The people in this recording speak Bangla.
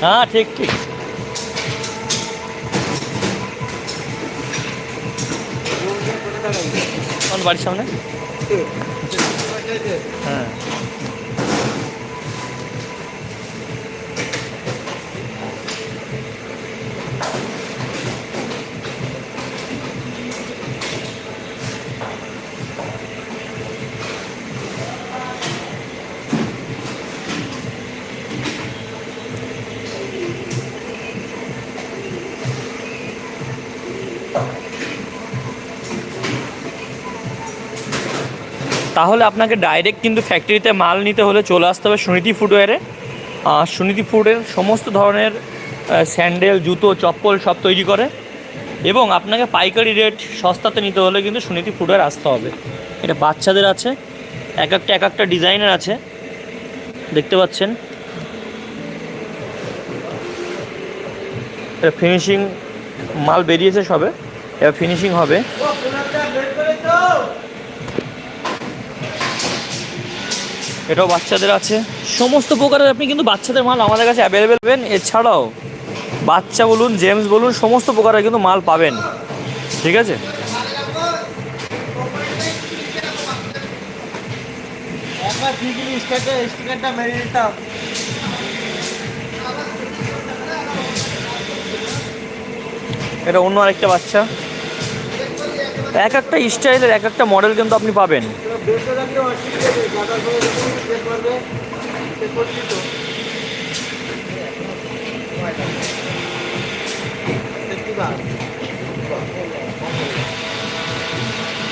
হ্যাঁ ঠিক ঠিক। আমার বাড়ির সামনে? হ্যাঁ। তাহলে আপনাকে ডাইরেক্ট কিন্তু ফ্যাক্টরিতে মাল নিতে হলে চলে আসতে হবে সুনীতি ফুটওয়্যারে সুনীতি ফুডের সমস্ত ধরনের স্যান্ডেল জুতো, চপ্পল সব তৈরি করে। এবং আপনাকে পাইকারি রেট সস্তাতে নিতে হলে কিন্তু সুনীতি ফুডওয়্যার আসতে হবে। এটা বাচ্চাদের আছে, এক একটা এক একটা ডিজাইনের আছে। দেখতে পাচ্ছেন। ফিনিশিং মাল বেরিয়েছে সবে। এবার ফিনিশিং হবে। এটাও বাচ্চাদের আছে। সমস্ত প্রকারের আপনি কিন্তু বাচ্চাদের মাল আমাদের কাছে অ্যাভেলেবেল পাবেন। এছাড়াও বাচ্চা বলুন জেমস বলুন সমস্ত প্রকারের কিন্তু মাল পাবেন। ঠিক আছে? এটা অন্য আরেকটা বাচ্চা। এক একটা স্টাইলের এক একটা মডেল কিন্তু আপনি পাবেন। Thank রাখলে